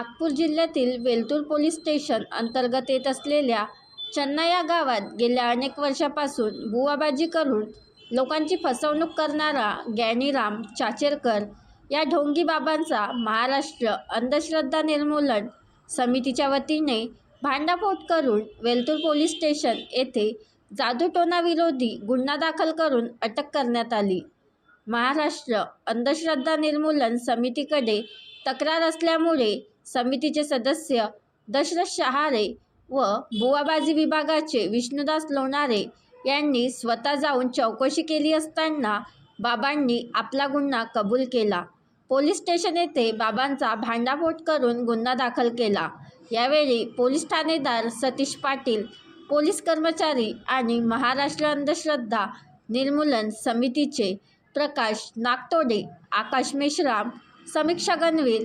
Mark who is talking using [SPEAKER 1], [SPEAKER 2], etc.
[SPEAKER 1] नागपूर जिल्ह्यातील वेलतूर police station अंतर्गत येत असलेल्या चन्ना या गावात गेल्या अनेक वर्षापासून बुवाबाजी करून लोकांची फसवणूक करणारा गॅनीराम चाचेरकर या ढोंगी बाबांचा महाराष्ट्र अंधश्रद्धा निर्मूलन समितीच्या वतीने भांडाफोट करून वेलतूर पोलीस स्टेशन येथे जादूटोणाविरोधी गुन्हा दाखल करून अटक करण्यात आली. महाराष्ट्र अंधश्रद्धा निर्मूलन समितीकडे तक्रार असल्यामुळे समितीचे सदस्य दशरथ शहारे व बुवाबाजी विभागाचे विष्णुदास लोणारे यांनी स्वतः जाऊन चौकशी केली असताना बाबांनी आपला गुन्हा कबूल केला. पोलीस स्टेशन येथे बाबांचा भांडाफोट करून गुन्हा दाखल केला. यावेळी पोलीस ठाणेदार सतीश पाटील पोलीस कर्मचारी आणि महाराष्ट्र अंधश्रद्धा निर्मूलन समितीचे प्रकाश नागतोडे आकाश मेश्राम समीक्षा गणवीर